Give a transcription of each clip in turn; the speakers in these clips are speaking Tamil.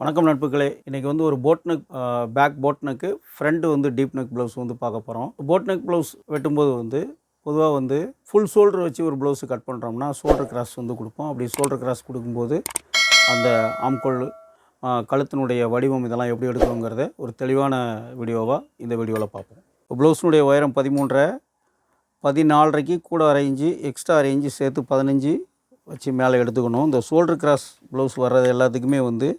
வணக்கம் நட்புகளே. இன்றைக்கி வந்து ஒரு boat neck back boat neck front வந்து டீப் நெக் ப்ளவுஸ் வந்து பார்க்க போகிறோம் போட் நெக் ப்ளவுஸ் வெட்டும்போது வந்து பொதுவாக வந்து ஃபுல் ஷோல்டர் வச்சு ஒரு ப்ளவுஸு கட் பண்ணுறோம்னா ஷோல்டர் கிராஸ் வந்து கொடுப்போம். அப்படி ஷோல்டர் கிராஸ் கொடுக்கும்போது அந்த ஆம்கோல் கழுத்தினுடைய வடிவம் இதெல்லாம் எப்படி எடுக்கணுங்கிறத ஒரு தெளிவான வீடியோவாக இந்த வீடியோவில் பார்ப்போம். இப்போ ப்ளவுஸினுடைய உயரம் பதிமூன்றரை பதினாலரைக்கு கூட அரை இன்ச்சு எக்ஸ்ட்ரா அரை இன்ச்சு சேர்த்து பதினஞ்சு வச்சு மேலே எடுத்துக்கணும். இந்த ஷோல்டர் கிராஸ் ப்ளவுஸ் வர்றது எல்லாத்துக்குமே வந்து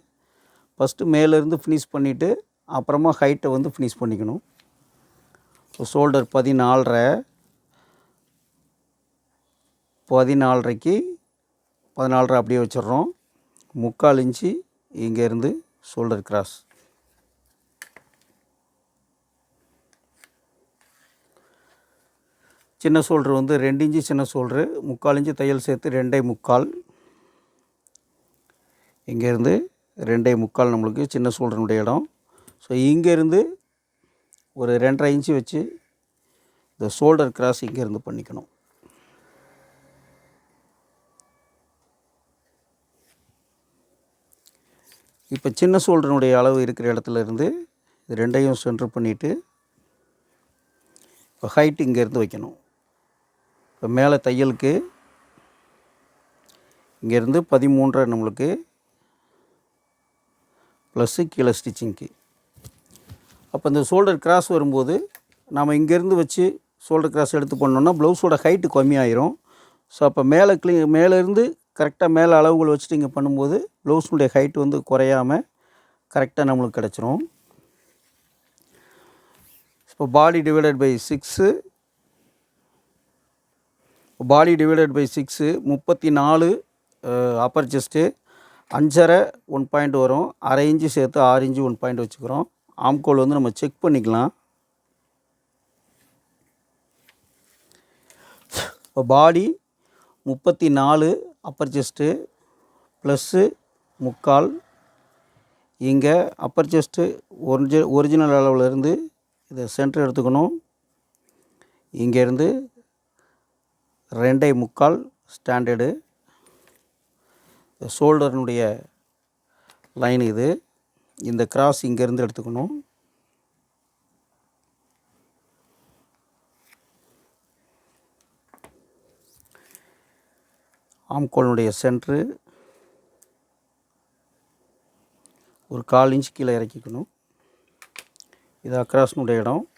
ஃபஸ்ட்டு மேலேருந்து ஃபினிஷ் பண்ணிவிட்டு அப்புறமா ஹைட்டை வந்து ஃபினிஷ் பண்ணிக்கணும். ஸோ ஷோல்டர் பதினாலரை பதினாலரைக்கு பதினாலரை அப்படியே வச்சிடுறோம். முக்கால் இன்ச்சு இங்கேருந்து ஷோல்டர் கிராஸ் சின்ன ஷோல்ட்ரு வந்து ரெண்டு இன்ச்சு சின்ன ஷோல்ட்ரு முக்கால் இன்ச்சு தையல் சேர்த்து ரெண்டே முக்கால். இங்கேருந்து ரெண்டே முக்கால் நம்மளுக்கு சின்ன ஷோல்டருடைய இடம். ஸோ இங்கேருந்து ஒரு ரெண்டரை இன்ச்சு வச்சு இந்த ஷோல்டர் கிராஸ் இங்கேருந்து பண்ணிக்கணும். இப்போ சின்ன ஷோல்டருடைய அளவு இருக்கிற இடத்துல இருந்து இது ரெண்டையும் சென்டர் பண்ணிவிட்டு இப்போ ஹைட் இங்கேருந்து வைக்கணும். இப்போ மேலே தையலுக்கு இங்கேருந்து பதிமூன்றரை நம்மளுக்கு ப்ளஸ்ஸு கீழே ஸ்டிச்சிங்க்கு அப்போ இந்த ஷோல்டர் கிராஸ் வரும்போது நாம் இங்கேருந்து வச்சு ஷோல்டர் கிராஸ் எடுத்து பண்ணோன்னா ப்ளவுஸோட ஹைட்டு கம்மியாயிரும். ஸோ அப்போ மேலே க்ளீ மேலேருந்து கரெக்டாக மேலே அளவுகள் வச்சுட்டு இங்கே பண்ணும்போது ப்ளவுஸுடைய ஹைட் வந்து குறையாமல் கரெக்டாக நம்மளுக்கு கிடச்சிரும். இப்போ body divided by six body divided by six முப்பத்தி நாலு அப்பர் செஸ்ட்டு அஞ்சரை ஒன் பாயிண்ட் வரும். அரை இன்ச்சு சேர்த்து ஆறு இன்ச்சு ஒன் பாயிண்ட் வச்சுக்கிறோம். ஆம்கோல் வந்து நம்ம செக் பண்ணிக்கலாம். இப்போ பாடி முப்பத்தி நாலு அப்பர் செஸ்ட்டு ப்ளஸ்ஸு முக்கால். இங்கே அப்பர் செஸ்ட்டு ஒரிஜி ஒரிஜினல் அளவுலேருந்து இதை சென்டர் எடுத்துக்கணும். இங்கேருந்து ரெண்டே முக்கால் ஸ்டாண்டர்டு ஷோல்டர்னுடைய லைன் இது. இந்த கிராஸ் இங்கேருந்து எடுத்துக்கணும். ஆம்கோலினுடைய சென்ட்ரு ஒரு கால் இன்ச் கீழே இறக்கிக்கணும். இது அக்ராஸ்னுடைய இடம்.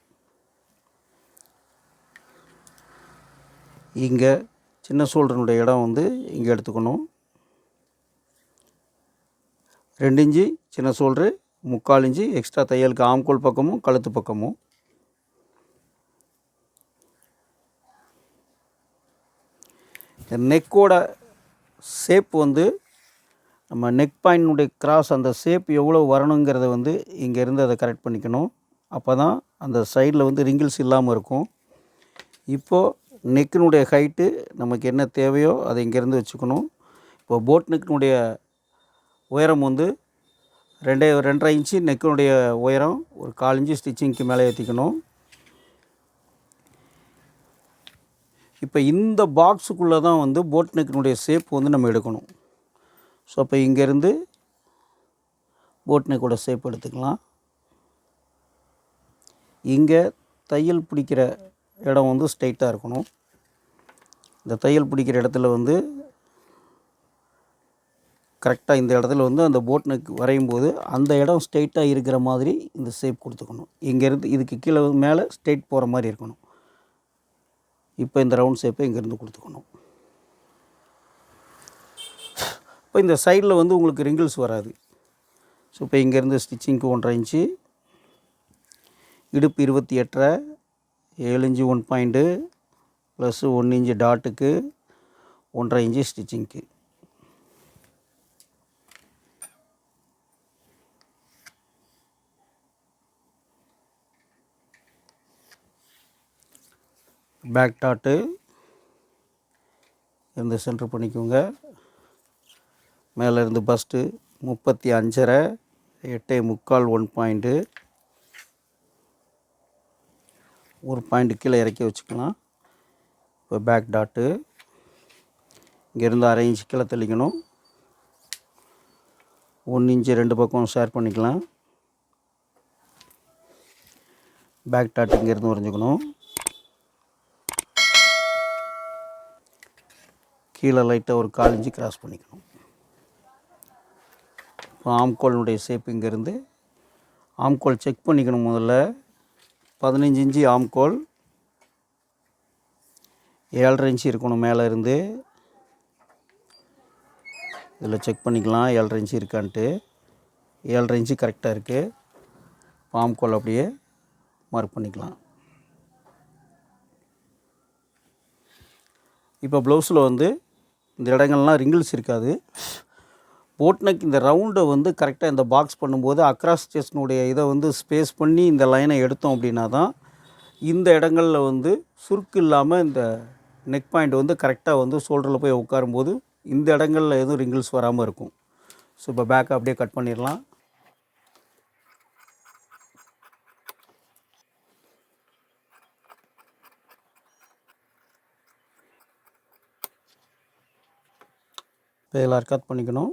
இங்கே சின்ன சோல்டர்னுடைய இடம் வந்து இங்கே எடுத்துக்கணும். ரெண்டு இஞ்சி சின்ன ஷோல்ட்ரு முக்கால் இஞ்சி எக்ஸ்ட்ரா தையலுக்கு ஆம்கோல் பக்கமும் கழுத்து பக்கமும். நெக்கோட ஷேப் வந்து நம்ம நெக் பாயினுடைய கிராஸ் அந்த ஷேப் எவ்வளோ வரணுங்கிறத வந்து இங்கேருந்து அதை கரெக்ட் பண்ணிக்கணும். அப்போ தான் அந்த சைடில் வந்து ரிங்கிள்ஸ் இல்லாமல் இருக்கும். இப்போது நெக்கினுடைய ஹைட்டு நமக்கு என்ன தேவையோ அதை இங்கேருந்து வச்சுக்கணும். இப்போ போட் நெக்கினுடைய உயரம் வந்து ரெண்டே ரெண்டரை இன்ச்சு நெக்கினுடைய உயரம் ஒரு கால் இன்ச்சு ஸ்டிச்சிங்க்கு மேலே ஏற்றிக்கணும் இப்போ இந்த பாக்ஸுக்குள்ளே தான் வந்து போட் நெக்கினுடைய ஷேப் வந்து நம்ம எடுக்கணும். ஸோ அப்போ இங்கேருந்து போட் நெக்கோட ஷேப் எடுத்துக்கலாம். இங்கே தையல் பிடிக்கிற இடம் வந்து ஸ்ட்ரைட்டாக இருக்கணும். இந்த தையல் பிடிக்கிற இடத்துல வந்து கரெக்டாக இந்த இடத்துல வந்து அந்த போட் நெக் வரையும் போது அந்த இடம் ஸ்ட்ரெயிட்டாக இருக்கிற மாதிரி இந்த ஷேப் கொடுத்துக்கணும். இங்கேருந்து இதுக்கு கீழே மேலே ஸ்ட்ரெயிட் போகிற மாதிரி இருக்கணும். இப்போ இந்த ரவுண்ட் ஷேப்பை இங்கேருந்து கொடுத்துக்கணும். இப்போ இந்த சைடில் வந்து உங்களுக்கு ரிங்கிள்ஸ் வராது. ஸோ இப்போ இங்கேருந்து ஸ்டிச்சிங்க்கு ஒன்றரை இன்ச்சு இடுப்பு இருபத்தி எட்டரை ஏழு இன்ச்சு ஒன் பாயிண்ட்டு ப்ளஸ்ஸு ஒன்று இன்ச்சு டாட்டுக்கு ஒன்றரை இன்ச்சு ஸ்டிச்சிங்க்கு. பேக் டாட்டு இருந்து சென்டர் பண்ணிக்கோங்க. மேலேருந்து பஸ்ட்டு முப்பத்தி அஞ்சரை எட்டே முக்கால் ஒன் பாயிண்ட்டு. ஒரு பாயிண்ட் கீழே இறக்கி வச்சுக்கலாம். இப்போ பேக் டாட்டு. இங்கேருந்து அரை இன்ச் கீழே தெளிக்கணும் ஒன்று இன்ச்சு ரெண்டு பக்கம் ஷேர் பண்ணிக்கலாம். பேக் டாட் இங்கேருந்து வரைஞ்சிக்கணும் கீழே லைட்டாக ஒரு கால் இன்ச்சு கிராஸ் பண்ணிக்கணும். இப்போ ஆம்கோலினுடைய ஷேப் இங்கேருந்து ஆம்கோல் செக் பண்ணிக்கணும் முதல்ல. பதினஞ்சு இன்ச்சு ஆம்கோல். ஏழரை இன்ச்சு இருக்கணும் மேலே இருந்து. இதில் செக் பண்ணிக்கலாம் ஏழரை இன்ச்சு இருக்கான்ட்டு. ஏழரை இன்ச்சு கரெக்டாக இருக்குது ஆம்கோல் அப்படியே மார்க் பண்ணிக்கலாம். இப்போ ப்ளவுஸில் வந்து இந்த இடங்கள்லாம் ரிங்கிள்ஸ் இருக்காது. போட்னக் இந்த ரவுண்டை வந்து கரெக்டாக இந்த பாக்ஸ் பண்ணும்போது அக்ராஸ் செஸ்னுடைய இதை வந்து ஸ்பேஸ் பண்ணி இந்த லைனை எடுத்தோம் அப்படின்னா தான் இந்த இடங்களில் வந்து சுருக்கு இல்லாமல் இந்த நெக் பாயிண்ட் வந்து கரெக்டாக வந்து ஷோல்டரில் போய் உட்காரும்போது இந்த இடங்களில் எதுவும் ரிங்கிள்ஸ் வராமல் இருக்கும். ஸோ இப்போ பேக்கை அப்படியே கட் பண்ணிடலாம். இப்போ இதில் கட் பண்ணிக்கணும்.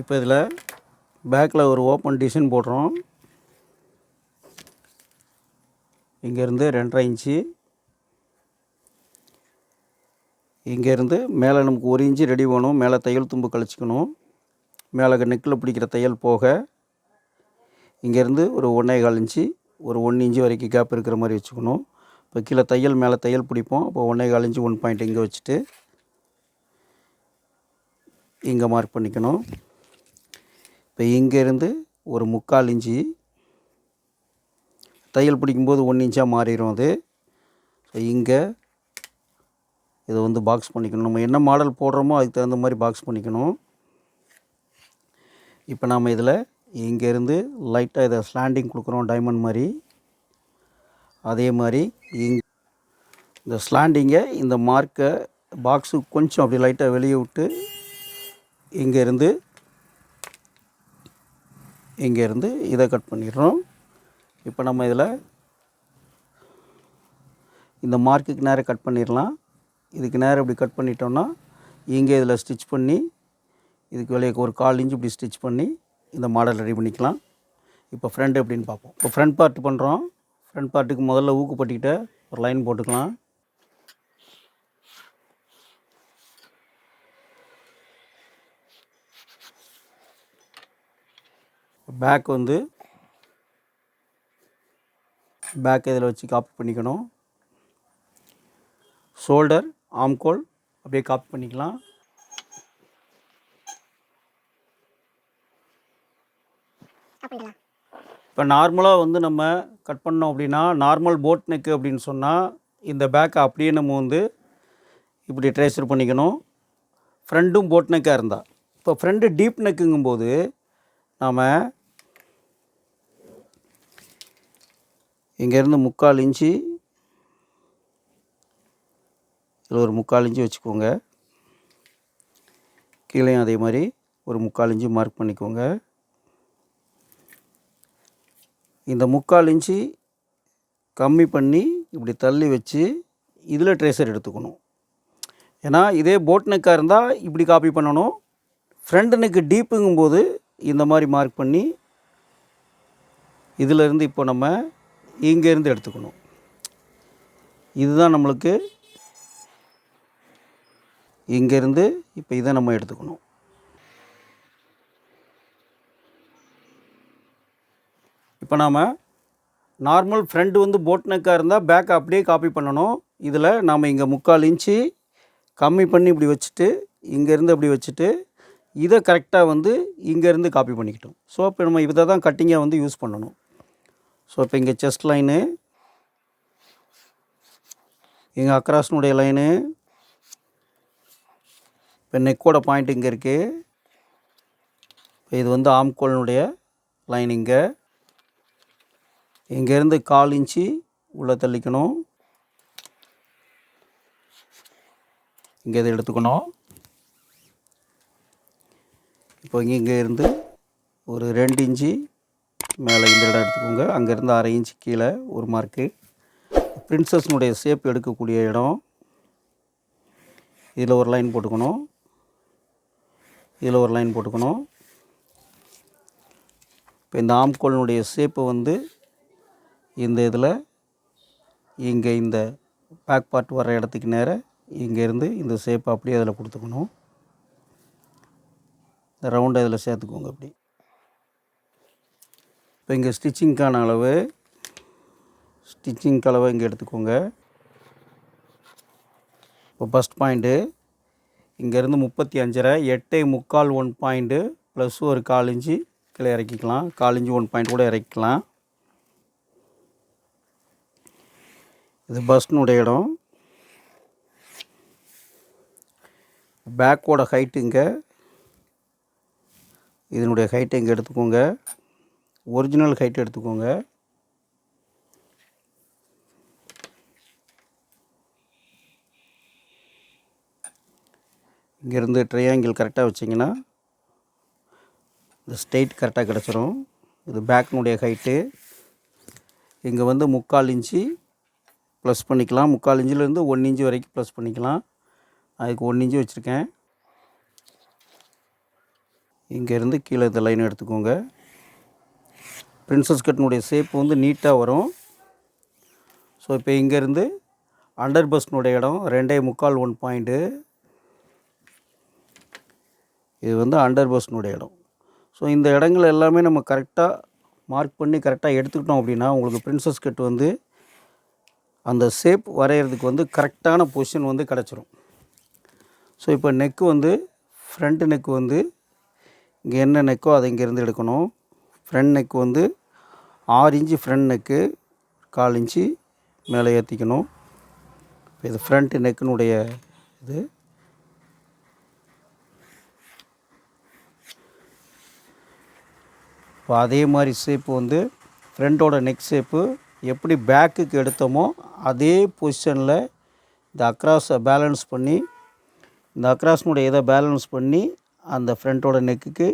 இப்போ இதில் பேக்கில் ஒரு ஓப்பன் டிசைன் போடுறோம். இங்கேருந்து ரெண்டரை இன்ச்சு. இங்கேருந்து மேலே நமக்கு ஒரு இன்ச்சு ரெடி வேணும். மேலே தையல் தும்பு கழிச்சிக்கணும். மேலே நெக்கில் பிடிக்கிற தையல் போக. இங்கேருந்து ஒரு ஒன்றே கால் இன்ச்சு ஒரு ஒன்று இன்ச்சு வரைக்கும் கேப் இருக்கிற மாதிரி வச்சுக்கணும். இப்போ கீழே தையல் மேலே தையல் பிடிப்போம். இப்போ ஒன்றே கால் ஒன் பாயிண்ட் இங்கே வச்சுட்டு இங்கே மார்க் பண்ணிக்கணும். இப்போ இங்கேருந்து ஒரு முக்கால் இஞ்சி தையல் பிடிக்கும்போது ஒன்று இன்ச்சாக மாறிடும் அது. ஸோ இங்கே இதை வந்து பாக்ஸ் பண்ணிக்கணும். நம்ம என்ன மாடல் போடுறோமோ அதுக்கு தகுந்த மாதிரி பாக்ஸ் பண்ணிக்கணும். இப்போ நாம் இதில் இங்கேருந்து லைட்டாக இதை ஸ்லாண்டிங் கொடுக்குறோம் டைமண்ட் மாதிரி. அதே மாதிரி இங் இந்த ஸ்லாண்டிங்கை இந்த மார்க்கை பாக்ஸு கொஞ்சம் அப்படி லைட்டாக வெளியே விட்டு இங்கேருந்து இங்கேருந்து இதை கட் பண்ணிடுறோம். இப்போ நம்ம இதில் இந்த மார்க்குக்கு நேராக கட் பண்ணிடலாம். இதுக்கு நேரம் இப்படி கட் பண்ணிட்டோம்னா இங்கே இதில் ஸ்டிச் பண்ணி இதுக்கு வெளியே ஒரு கால் இன்ச்சு இப்படி ஸ்டிச் பண்ணி இந்த மாடல் ரெடி பண்ணிக்கலாம். இப்போ ஃப்ரண்ட் எப்படின்னு பார்ப்போம். இப்போ ஃப்ரண்ட் பார்ட் பண்ணுறோம் ஃப்ரண்ட் பார்ட்டுக்கு முதல்ல ஊக்குப்பட்டிக்கிட்ட ஒரு லைன் போட்டுக்கலாம். பேக் வந்து பேக் இதில் வச்சு காப்பி பண்ணிக்கணும். ஷோல்டர் ஆம்கோல் அப்படியே காப்பி பண்ணிக்கலாம். இப்போ நார்மலாக வந்து நம்ம கட் பண்ணோம் அப்படின்னா நார்மல் போட் நெக்கு அப்படின்னு சொன்னால் இந்த பேக்கை அப்படியே நம்ம வந்து இப்படி ட்ரேசர் பண்ணிக்கணும். ஃப்ரெண்டும் போட் நெக்காக இருந்தால் இப்போ ஃப்ரெண்டு டீப் நெக்குங்கும்போது நாம் இங்கேருந்து முக்கால் இன்ச்சு இதில் ஒரு முக்கால் இன்ச்சு வச்சுக்கோங்க. கீழேயும் அதே மாதிரி ஒரு முக்கால் இன்ச்சு மார்க் பண்ணிக்கோங்க இந்த முக்கால் இன்ச்சு கம்மி பண்ணி இப்படி தள்ளி வச்சு இதில் ட்ரேசர் எடுத்துக்கணும். ஏன்னா இதே போட் நெக்காக இருந்தால் இப்படி காப்பி பண்ணணும். ஃப்ரண்ட் நெக்கு டீப்புங்கும்போது இந்த மாதிரி மார்க் பண்ணி இதிலேருந்து இப்போ நம்ம இங்கேருந்து எடுத்துக்கணும். இதுதான் நம்மளுக்கு இங்கேருந்து இப்போ இதை நம்ம எடுத்துக்கணும். இப்போ நாம் நார்மல் ஃப்ரண்ட் வந்து போட் நெக்காக இருந்தால் பேக்கை அப்படியே காப்பி பண்ணணும். இதில் நாம் இங்கே முக்கால் இன்ச்சு கம்மி பண்ணி இப்படி வச்சுட்டு இங்கேருந்து அப்படி வச்சுட்டு இதை கரெக்டாக வந்து இங்கேருந்து காப்பி பண்ணிக்கிட்டோம். ஸோ இப்போ நம்ம இதை தான் கட்டிங்காக வந்து யூஸ் பண்ணணும். ஸோ இப்போ இங்கே செஸ்ட் லைனு இங்கே அக்ராஸ்னுடைய லைனு இப்போ நெக்கோட பாயிண்ட் இங்கே இருக்குது இப்போ இது வந்து ஆம்கோலினுடைய லைன் இங்கே. இங்கேருந்து கால் இன்ச்சு உள்ளே தள்ளிக்கணும். இங்கே இதை எடுத்துக்கணும். இப்போ இங்கே இங்கேருந்து ஒரு ரெண்டு இன்ச்சு மேலே இந்த இடம் எடுத்துக்கோங்க. அங்கேருந்து அரை இன்ச்சு கீழே ஒரு மார்க்கு பிரின்சஸ்னுடைய ஷேப் எடுக்கக்கூடிய இடம். இதில் ஒரு லைன் போட்டுக்கணும். இதில் ஒரு லைன் போட்டுக்கணும். இப்போ இந்த ஆம்கோலினுடைய ஷேப்பு வந்து இந்த இதில் இங்கே இந்த பேக் பார்ட் வர இடத்துக்கு நேராக இங்கேருந்து இந்த ஷேப்பை அப்படியே அதில் கொடுத்துக்கணும். இந்த ரவுண்டை இதில் சேர்த்துக்கோங்க அப்படி. இப்போ இங்கே ஸ்டிச்சிங்க்கான அளவு ஸ்டிச்சிங் அளவை இங்கே எடுத்துக்கோங்க. இப்போ ஃபஸ்ட் பாயிண்ட்டு இங்கேருந்து முப்பத்தி அஞ்சரை எட்டை முக்கால் ஒன் பாயிண்ட்டு ப்ளஸ் ஒரு கால் இன்ச்சு கீழே இறக்கிக்கலாம். கால் இன்ச்சு ஒன் பாயிண்ட் கூட இறக்கிக்கலாம். இது பஸ்னுடைய இடம். பேக்கோட ஹைட்டுங்க இதனுடைய ஹைட்டை இங்கே எடுத்துக்கோங்க. ஒரிஜினல் ஹைட் எடுத்துக்கோங்க. இங்கேருந்து ட்ரையாங்கிள் கரெக்டாக வச்சிங்கன்னா இந்த ஸ்டெயிட் கரெக்டாக கிடச்சிரும். இது பேக்கினுடைய ஹைட்டு இங்கே வந்து முக்கால் இன்ச்சு ப்ளஸ் பண்ணிக்கலாம். முக்கால் இன்ச்சிலேருந்து ஒன் இன்ச்சு வரைக்கும் ப்ளஸ் பண்ணிக்கலாம். அதுக்கு ஒன் இன்ச்சு வச்சுருக்கேன். இங்கேருந்து கீழே இந்த லைன் எடுத்துக்கோங்க. பிரின்சஸ் கட்டினுடைய ஷேப் வந்து நீட்டாக வரும். ஸோ இப்போ இங்கேருந்து அண்டர் பஸ்னுடைய இடம் ரெண்டே முக்கால் ஒன் பாயிண்ட்டு. இது வந்து அண்டர் பஸ்னுடைய இடம். ஸோ இந்த இடங்கள் எல்லாமே நம்ம கரெக்டாக மார்க் பண்ணி கரெக்டாக எடுத்துக்கிட்டோம் அப்படின்னா உங்களுக்கு பிரின்சஸ் கட் வந்து அந்த ஷேப் வரைகிறதுக்கு வந்து கரெக்டான பொசிஷன் வந்து கிடச்சிரும். ஸோ இப்போ நெக்கு வந்து ஃப்ரண்ட் நெக்கு வந்து இங்கே என்ன நெக்கோ அதை இங்கேருந்து எடுக்கணும். ஃப்ரண்ட் நெக் வந்து ஆறு இன்ச்சு ஃப்ரண்ட் நெக்கு கால் இன்ச்சு மேலே ஏற்றிக்கணும் இது ஃப்ரண்ட் நெக்குனுடைய இது. இப்போ அதே மாதிரி ஷேப்பு வந்து ஃப்ரண்ட்டோட நெக் ஷேப்பு எப்படி பேக்குக்கு எடுத்தோமோ அதே பொசிஷனில் இந்த அக்ராஸை பேலன்ஸ் பண்ணி இந்த அக்ராஸ்னுடைய இதை பேலன்ஸ் பண்ணி அந்த ஃப்ரண்ட்டோட நெக்குக்கு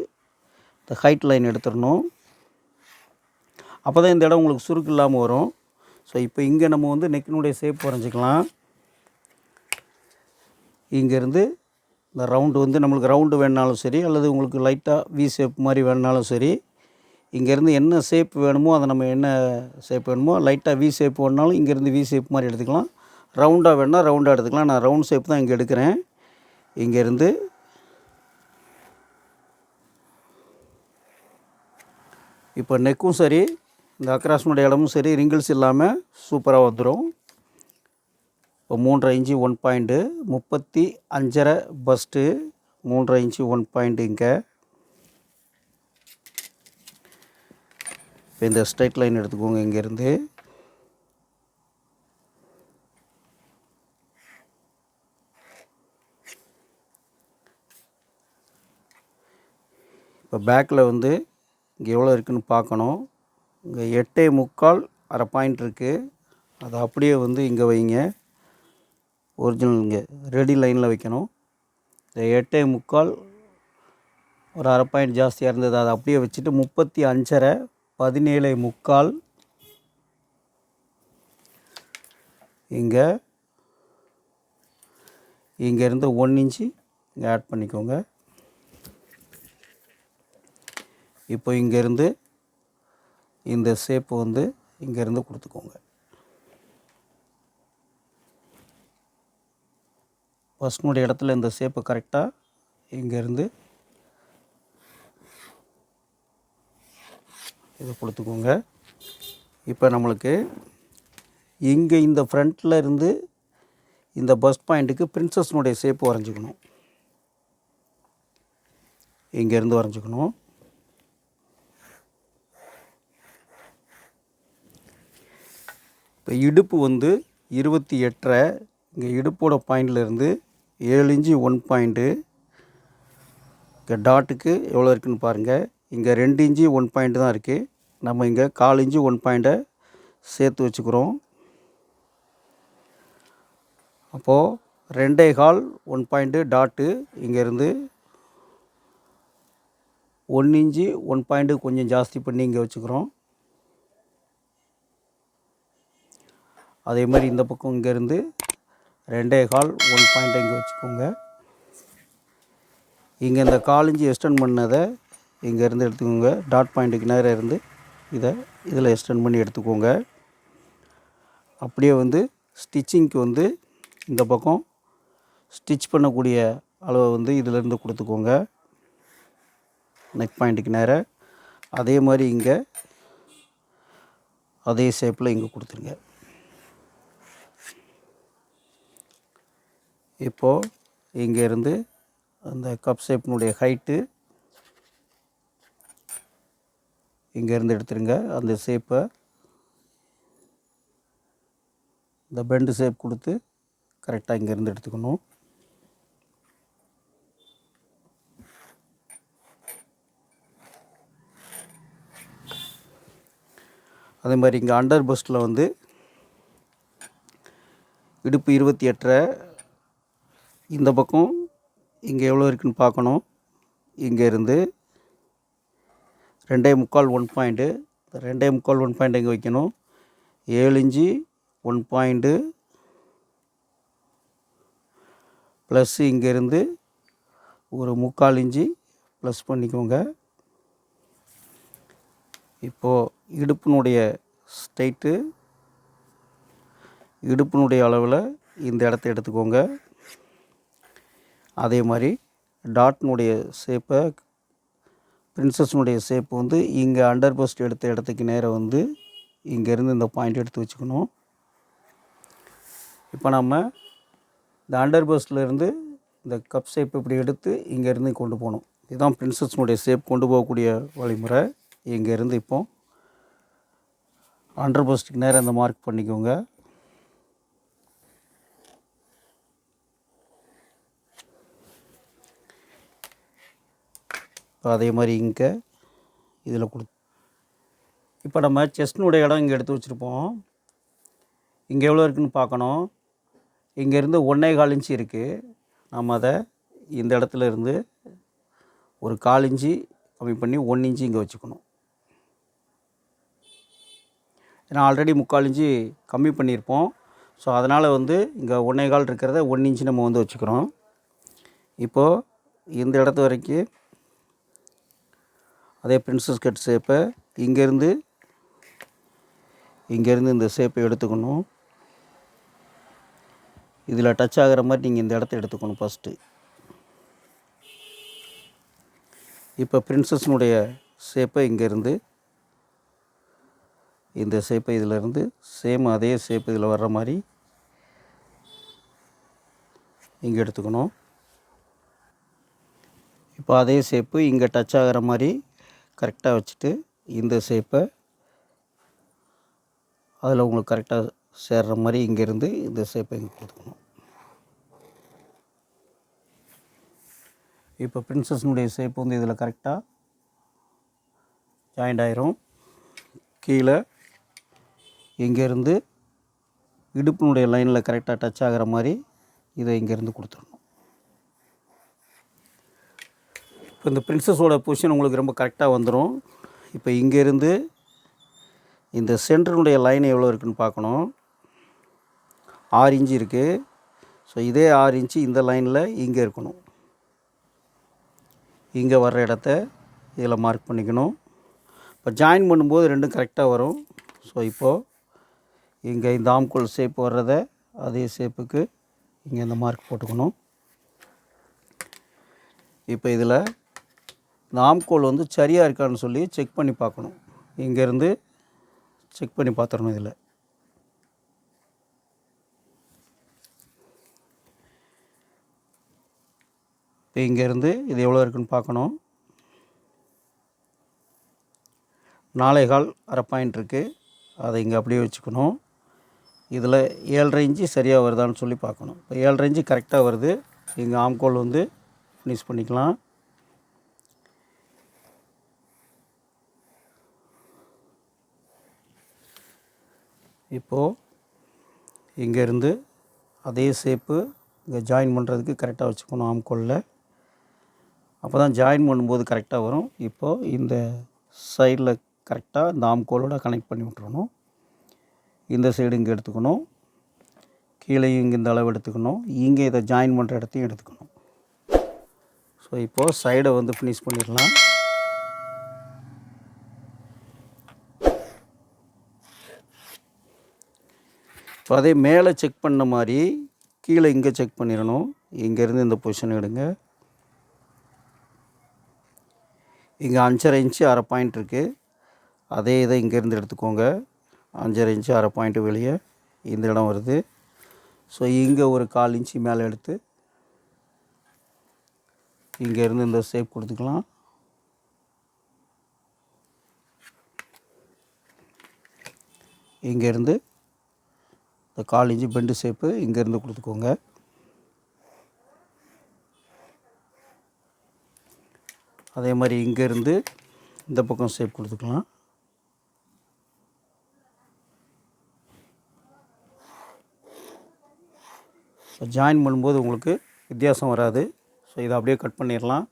இந்த ஹைட் லைன் எடுத்துடணும். அப்போ தான் இந்த இடம் உங்களுக்கு சுருக்கு இல்லாமல் வரும். ஸோ இப்போ இங்கே நம்ம வந்து நெக்கினுடைய ஷேப் வரைஞ்சிக்கலாம். இங்கேருந்து இந்த ரவுண்டு வந்து நம்மளுக்கு ரவுண்டு வேணுனாலும் சரி அல்லது உங்களுக்கு லைட்டாக வி ஷேப் மாதிரி வேணுனாலும் சரி இங்கேருந்து என்ன ஷேப் வேணுமோ அதை நம்ம என்ன ஷேப் வேணுமோ லைட்டாக வி ஷேப் வேணுனாலும் இங்கேருந்து வி ஷேப் மாதிரி எடுத்துக்கலாம். ரவுண்டாக வேணால் ரவுண்டாக எடுத்துக்கலாம். நான் ரவுண்ட் ஷேப் தான் இங்கே எடுக்கிறேன். இங்கேருந்து இப்போ நெக்கும் சரி இந்த அக்ராஸ்னுடைய இடமும் சரி ரிங்கிள்ஸ் இல்லாமல் சூப்பராக வந்துடும் இப்போ மூன்றரை இன்ச்சு ஒன் பாயிண்ட்டு முப்பத்தி அஞ்சரை பஸ்ட்டு மூன்றரை இன்ச்சு ஒன் பாயிண்ட் இங்கே. இப்போ இந்த ஸ்ட்ரைட் லைன் எடுத்துக்கோங்க இங்கேருந்து. இப்போ பேக்கில் வந்து இங்கே எவ்வளோ இருக்குதுன்னு பார்க்கணும். இங்கே எட்டே முக்கால் அரை பாயிண்ட் இருக்குது அதை அப்படியே வந்து இங்கே வைங்க. ஒரிஜினல் இங்கே ரெடி லைனில் வைக்கணும். இந்த எட்டே முக்கால் ஒரு அரை பாயிண்ட் ஜாஸ்தியாக இருந்தது அதை அப்படியே வச்சுட்டு முப்பத்தி அஞ்சரை பதினேழை முக்கால். இங்கே. இங்கேருந்து ஒன் இன்ச்சு. இங்கே ஆட் பண்ணிக்கோங்க. இப்போ இங்கேருந்து இந்த ஷேப்பு வந்து இங்கேருந்து கொடுத்துக்கோங்க. ஃபஸ்ட்னுடைய இடத்துல இந்த ஷேப்பு கரெக்டாக இங்கேருந்து இதை கொடுத்துக்கோங்க. இப்போ நம்மளுக்கு இங்கே இந்த ஃப்ரண்ட்டில் இருந்து இந்த பஸ் பாயிண்ட்டுக்கு பிரின்சஸ்னுடைய ஷேப்பு வரைஞ்சிக்கணும். இங்கேருந்து வரைஞ்சிக்கணும். இப்போ இடுப்பு வந்து இருபத்தி எட்டரை இங்கே இடுப்போட பாயிண்ட்லேருந்து ஏழு இன்ச்சு ஒன் பாயிண்ட்டு இங்கே டாட்டுக்கு எவ்வளோ இருக்குதுன்னு பாருங்கள் இங்கே ரெண்டு இன்ச்சு ஒன் பாயிண்ட் தான் இருக்குது நம்ம இங்கே கால் இன்ச்சு ஒன் பாயிண்ட்டை சேர்த்து வச்சுக்கிறோம். அப்போது ரெண்டே கால் ஒன் பாயிண்ட்டு டாட்டு இங்கேருந்து ஒன் இன்ச்சு ஒன் பாயிண்ட்டு கொஞ்சம் ஜாஸ்தி பண்ணி இங்கே வச்சுக்கிறோம். அதே மாதிரி இந்த பக்கம் இங்கேருந்து ரெண்டே கால் ஒன் பாயிண்ட் இங்கே வச்சுக்கோங்க. இங்கே இந்த கால் இன்ச்சு எக்ஸ்டெண்ட் பண்ணதை இங்கேருந்து எடுத்துக்கோங்க. டாட் பாயிண்ட்டுக்கு நேராக இருந்து இதை இதில் எக்ஸ்டெண்ட் பண்ணி எடுத்துக்கோங்க. அப்படியே வந்து ஸ்டிச்சிங்க்கு வந்து இந்த பக்கம் ஸ்டிச் பண்ணக்கூடிய அளவை வந்து இதிலேருந்து கொடுத்துக்கோங்க. நெக் பாயிண்ட்டுக்கு நேராக அதே மாதிரி இங்கே அதே ஷேப்பில் இங்கே கொடுத்துருங்க. இப்போது இங்கேருந்து அந்த கப் ஷேப்பினுடைய ஹைட்டு இங்கேருந்து எடுத்துருங்க. அந்த ஷேப்பை இந்த பெண்டு ஷேப் கொடுத்து கரெக்டாக இங்கேருந்து எடுத்துக்கணும். அதே மாதிரி இங்கே அண்டர் பஸ்ட்டில் வந்து இடுப்பு இருபத்தி எட்டரை இந்த பக்கம் இங்கே எவ்வளோ இருக்குன்னு பார்க்கணும். இங்கேருந்து ரெண்டே முக்கால் ஒன் பாயிண்ட்டு. ரெண்டே முக்கால் ஒன் பாயிண்ட் எங்கே வைக்கணும்? ஏழு இஞ்சி ஒன் பாயிண்ட்டு. ப்ளஸ் இங்கேருந்து ஒரு முக்கால் இஞ்சி ப்ளஸ் பண்ணிக்கோங்க. இப்போது இடுப்பினுடைய ஸ்ட்ரைட்டு இடுப்பினுடைய அளவில் இந்த இடத்த எடுத்துக்கோங்க. அதே மாதிரி டாட்னுடைய ஷேப்பை பிரின்சஸ்னுடைய ஷேப் வந்து இங்கே அண்டர் போஸ்ட் எடுத்த இடத்துக்கு நேராக வந்து இங்கேருந்து இந்த பாயிண்ட் எடுத்து வச்சுக்கணும். இப்போ நம்ம இந்த அண்டர் போஸ்ட்லேருந்து இந்த கப் ஷேப் இப்படி எடுத்து இங்கேருந்து கொண்டு போகணும். இதுதான் பிரின்சஸ்னுடைய ஷேப் கொண்டு போகக்கூடிய வழிமுறை. இங்கேருந்து இப்போ அண்டர் போஸ்ட்டுக்கு நேராக இந்த மார்க் பண்ணிக்கோங்க. இப்போ அதே மாதிரி இங்கே இதில் கொடு இப்போ நம்ம செஸ்டினுடைய இடம் இங்கே எடுத்து வச்சுருப்போம். இங்கே எவ்வளோ இருக்குன்னு பார்க்கணும். இங்கேருந்து ஒன்றே கால் இன்ச்சு இருக்குது நம்ம அதை இந்த இடத்துல இருந்து ஒரு கால் இன்ச்சு கம்மி பண்ணி ஒன் இன்ச்சு இங்கே வச்சுக்கணும். ஏன்னா ஆல்ரெடி முக்கால் இன்ச்சு கம்மி பண்ணியிருப்போம். ஸோ அதனால் வந்து இங்கே ஒன்றே கால் இருக்கிறத ஒன் இன்ச்சு நம்ம வந்து வச்சுக்கிறோம். இப்போது இந்த இடத்து வரைக்கும் அதே பிரின்சஸ் கட் ஷேப்பை இங்கேருந்து இங்கேருந்து இந்த ஷேப்பை எடுத்துக்கணும். இதில் டச் ஆகிற மாதிரி நீங்கள் இந்த இடத்த எடுத்துக்கணும் ஃபஸ்ட்டு இப்போ பிரின்சஸ்னுடைய ஷேப்பை இங்கேருந்து இந்த ஷேப்பை இதிலேருந்து சேம் அதே ஷேப் இதில் வர்ற மாதிரி இங்கே எடுத்துக்கணும். இப்போ அதே ஷேப்பு இங்கே டச் ஆகிற மாதிரி கரெக்டாக வச்சுட்டு இந்த ஷேப்பை அதில் உங்களுக்கு கரெக்டாக சேர்ற மாதிரி இங்கேருந்து இந்த ஷேப்பை இங்கே கொடுத்துக்கணும் இப்போ பிரின்சஸ்னுடைய ஷேப் வந்து இதில் கரெக்டாக ஜாயிண்ட் ஆயிரும். கீழே இங்கேருந்து இடுப்பினுடைய லைனில் கரெக்டாக டச் ஆகிற மாதிரி இதை இங்கேருந்து கொடுத்துடணும். இப்போ இந்த பிரின்சஸோட பொசிஷன் உங்களுக்கு ரொம்ப கரெக்டாக வந்துடும் இப்போ இங்கேருந்து இந்த சென்டருடைய லைன் எவ்வளோ இருக்குன்னு பார்க்கணும். ஆறு இன்ச்சு இருக்குது ஸோ இதே ஆறு இன்ச்சு இந்த லைனில் இங்கே இருக்கணும். இங்கே வர்ற இடத்த இதில் மார்க் பண்ணிக்கணும். இப்போ ஜாயின் பண்ணும்போது ரெண்டும் கரெக்டாக வரும். ஸோ இப்போது இங்கே இந்த ஆம்கோல் ஷேப் வர்றத அதே ஷேப்புக்கு இங்கே இந்த மார்க் போட்டுக்கணும். இப்போ இதில் இந்த ஆம்கோல் வந்து சரியாக இருக்கான்னு சொல்லி செக் பண்ணி பார்க்கணும். இங்கேருந்து செக் பண்ணி பார்த்துடணும் இதில். இப்போ இங்கேருந்து இது எவ்வளோ இருக்குன்னு பார்க்கணும். நாளைகால் அரை பாயிண்ட் இருக்குது அதை இங்கே அப்படியே வச்சுக்கணும். இதில் ஏழரை இன்ச்சு சரியாக வருதான்னு சொல்லி பார்க்கணும். இப்போ ஏழரை இன்ச்சு கரெக்டாக வருது. இங்கே ஆம்கோல் வந்து ஃபினிஷ் பண்ணிக்கலாம். இப்போது இங்கேருந்து அதே ஷேப்பு இங்கே ஜாயின் பண்ணுறதுக்கு கரெக்டாக வச்சுக்கணும் ஆம்கோலில் அப்போ தான் ஜாயின் பண்ணும்போது கரெக்டாக வரும். இப்போது இந்த சைடில் கரெக்டாக இந்த ஆம்கோலோட கனெக்ட் பண்ணி விட்டுறணும். இந்த சைடு இங்கே எடுத்துக்கணும். கீழேயும் இங்கே இந்த அளவு எடுத்துக்கணும். இங்கே இதை ஜாயின் பண்ணுற இடத்தையும் எடுத்துக்கணும். ஸோ இப்போது சைடை வந்து ஃபினிஷ் பண்ணிடலாம். இப்போ அதே மேலே செக் பண்ண மாதிரி கீழே இங்கே செக் பண்ணிடணும். இங்கேருந்து இந்த பொசிஷன் எடுங்க. இங்கே அஞ்சரை இன்ச்சு அரை பாயிண்ட் இருக்குது அதே இதை இங்கேருந்து எடுத்துக்கோங்க. அஞ்சரை இன்ச்சு அரை பாயிண்ட் வெளியே இந்த இடம் வருது. ஸோ இங்கே ஒரு கால் இன்ச்சு மேலே எடுத்து இங்கேருந்து இந்த ஷேப் கொடுத்துக்கலாம். இங்கேருந்து இந்த கால் இஞ்சி பெண்டு ஷேப்பு இங்கேருந்து கொடுத்துக்கோங்க. அதே மாதிரி இங்கேருந்து இந்த பக்கம் ஷேப் கொடுத்துக்கலாம். ஸோ ஜாயின் பண்ணும்போது உங்களுக்கு வித்தியாசம் வராது. ஸோ இதை அப்படியே கட் பண்ணிடலாம்.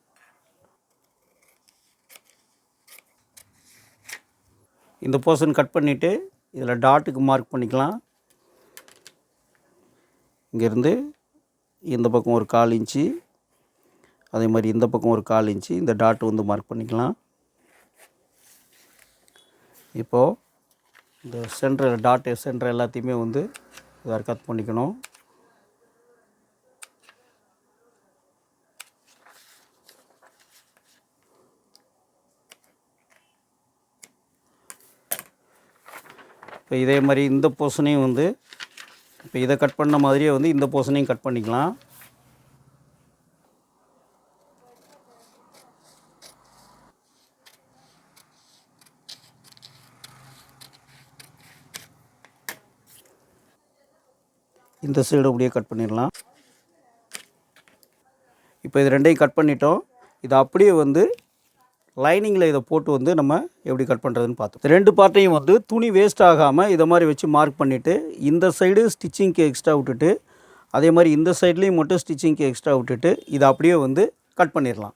இந்த போர்ஷன் கட் பண்ணிவிட்டு இதில் டாட்டுக்கு மார்க் பண்ணிக்கலாம். இங்கேருந்து இந்த பக்கம் ஒரு கால் இன்ச்சு அதே மாதிரி இந்த பக்கம் ஒரு கால் இன்ச்சு இந்த டாட் வந்து மார்க் பண்ணிக்கலாம். இப்போது இந்த சென்டர் டாட் சென்டர் எல்லாத்தையுமே வந்து இதை கட் பண்ணிக்கணும். இப்போ இதே மாதிரி இந்த போர்ஷனையும் வந்து இப்போ இதை கட் பண்ண மாதிரியே வந்து இந்த போர்ஷனையும் கட் பண்ணிக்கலாம். இந்த சைடு அப்படியே கட் பண்ணிடலாம். இப்போ இது ரெண்டையும் கட் பண்ணிட்டோம். இது அப்படியே வந்து லைனிங்கில் இதை போட்டு வந்து நம்ம எப்படி கட் பண்ணுறதுன்னு பார்த்தோம். ரெண்டு பார்ட்டையும் வந்து துணி வேஸ்ட் ஆகாமல் இதை மாதிரி வச்சு மார்க் பண்ணிவிட்டு இந்த சைடு ஸ்டிச்சிங்க்கு எக்ஸ்ட்ரா விட்டுட்டு அதே மாதிரி இந்த சைட்லேயும் மட்டும் ஸ்டிச்சிங்க்கு எக்ஸ்ட்ரா விட்டுட்டு இதை அப்படியே வந்து கட் பண்ணிடலாம்.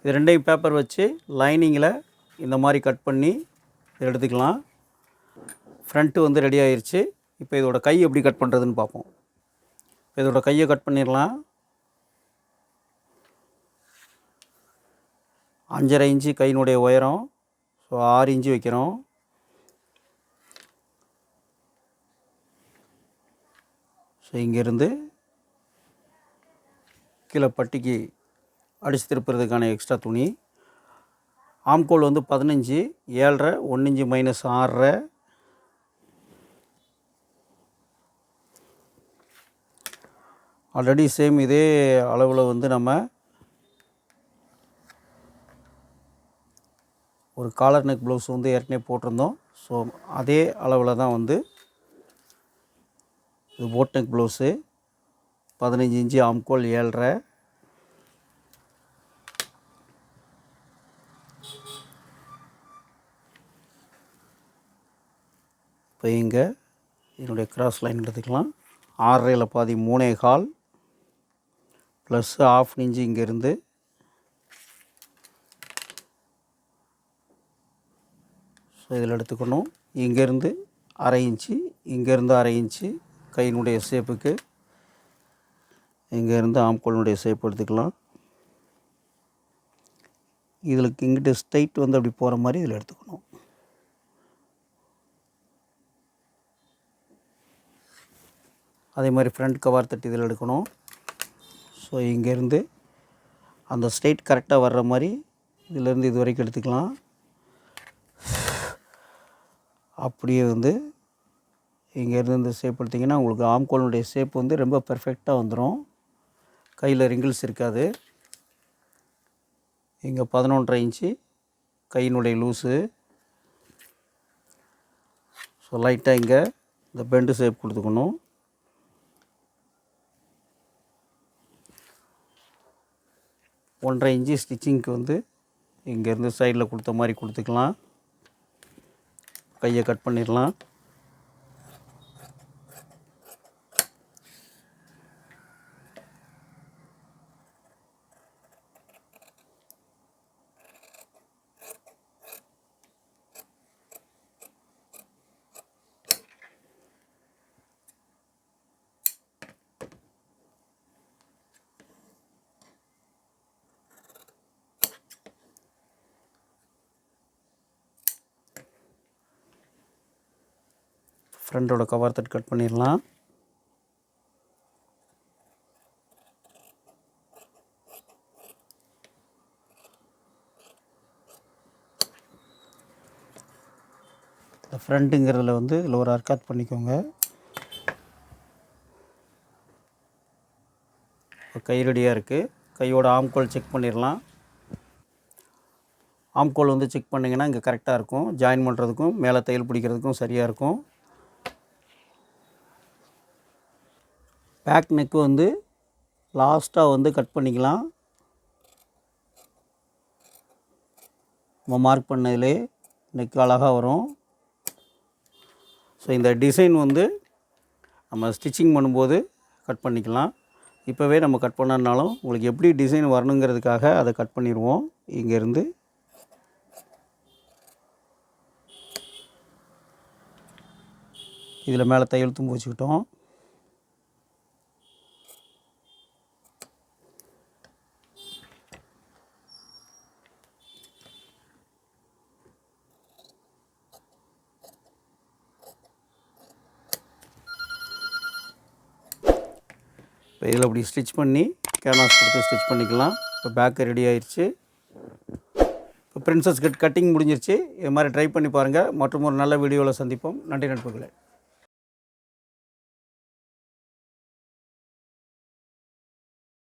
இது ரெண்டையும் பேப்பர் வச்சு லைனிங்கில் இந்த மாதிரி கட் பண்ணி எடுத்துக்கலாம். ஃப்ரண்ட்டு வந்து ரெடி ஆயிடுச்சு இப்போ இதோட கை எப்படி கட் பண்ணுறதுன்னு பார்ப்போம். இதோட கையை கட் பண்ணிடலாம். அஞ்சரை இன்ச்சு கையினுடைய உயரம் ஸோ ஆறு இன்ச்சு வைக்கிறோம். ஸோ இங்கேருந்து கீழே பட்டிக்கு அடித்து திருப்புறதுக்கான எக்ஸ்ட்ரா துணி. ஆம்கோல் வந்து பதினஞ்சு ஏழரை ஒன்று இன்ச்சு மைனஸ் ஆறரை. ஆல்ரெடி சேம் இதே அளவில் வந்து நம்ம ஒரு காலர் நெக் ப்ளவுஸ் வந்து ஏற்கனவே போட்டிருந்தோம். ஸோ அதே அளவில் தான் வந்து இது போட் நெக் ப்ளவுஸு பதினஞ்சு இன்ச்சு ஆம்கோல் ஏழரை. இப்போ இங்கே என்னுடைய கிராஸ் லைன் எடுத்துக்கலாம். ஆறரையில் பாதி மூணே கால். ப்ளஸ் ஆஃப் இன்ச்சு இங்கேருந்து இதில் எடுத்துக்கணும். இங்கேருந்து அரை இன்ச்சு இங்கேருந்து அரை இன்ச்சு கையினுடைய ஷேப்புக்கு. இங்கேருந்து ஆம்கோலினுடைய ஷேப் எடுத்துக்கலாம். இதில் இங்கிட்ட ஸ்ட்ரைட் வந்து அப்படி போகிற மாதிரி இதில் எடுத்துக்கணும். அதே மாதிரி ஃப்ரண்ட் கவர் தட்டி இதில் எடுக்கணும். ஸோ இங்கேருந்து அந்த ஸ்ட்ரைட் கரெக்டாக வர்ற மாதிரி இதிலேருந்து இது வரைக்கும் எடுத்துக்கலாம். அப்படியே வந்து இங்கேருந்து இந்த ஷேப் எடுத்திங்கன்னா உங்களுக்கு ஆம்கோலுடைய ஷேப் வந்து ரொம்ப பெர்ஃபெக்டாக வந்துடும் கையில் ரிங்கிள்ஸ் இருக்காது. இங்கே பதினொன்றரை இன்ச்சு கையினுடைய லூஸு ஸோ லைட்டாக இங்கே இந்த பெண்டு ஷேப் கொடுத்துக்கணும். ஒன்றரை இன்ச்சு ஸ்டிச்சிங்க்கு வந்து இங்கேருந்து சைடில் கொடுத்த மாதிரி கொடுத்துக்கலாம். கையை கட் பண்ணிடலாம். ஃப்ரெண்டோட கவர் தட் கட் பண்ணிடலாம். இந்த ஃப்ரண்ட்டுங்கிறதுல வந்து இதில் ஒரு அர்க்காத் பண்ணிக்கோங்க. கை ரெடியாக இருக்குது கையோட ஆம்கோல் செக் பண்ணிடலாம். ஆம்கோல் வந்து செக் பண்ணிங்கன்னா இங்கே கரெக்டாக இருக்கும். ஜாயின் பண்ணுறதுக்கும் மேலே தையல் பிடிக்கிறதுக்கும் சரியாக இருக்கும். பேக் நெக்கு வந்து லாஸ்ட்டாக வந்து கட் பண்ணிக்கலாம். நம்ம மார்க் பண்ணதிலே நெக் அழகாக வரும். ஸோ இந்த டிசைன் வந்து நம்ம ஸ்டிச்சிங் பண்ணும்போது கட் பண்ணிக்கலாம். இப்போவே நம்ம கட் பண்ணனாலும் உங்களுக்கு எப்படி டிசைன் வரணுங்கிறதுக்காக அதை கட் பண்ணிடுவோம். இங்கேருந்து. இதில் மேலே தையெழுத்தும் வச்சுக்கிட்டோம். இப்போ இதில் அப்படி ஸ்டிச் பண்ணி கேனாஸ் கொடுத்து ஸ்டிச் பண்ணிக்கலாம். இப்போ பேக்கு ரெடி ஆயிடுச்சு இப்போ பிரின்சஸ் கட் கட்டிங் முடிஞ்சிருச்சு. இது மாதிரி ட்ரை பண்ணி பாருங்கள் மற்றும் ஒரு நல்ல வீடியோவில் சந்திப்போம். நன்றி நண்பர்களே.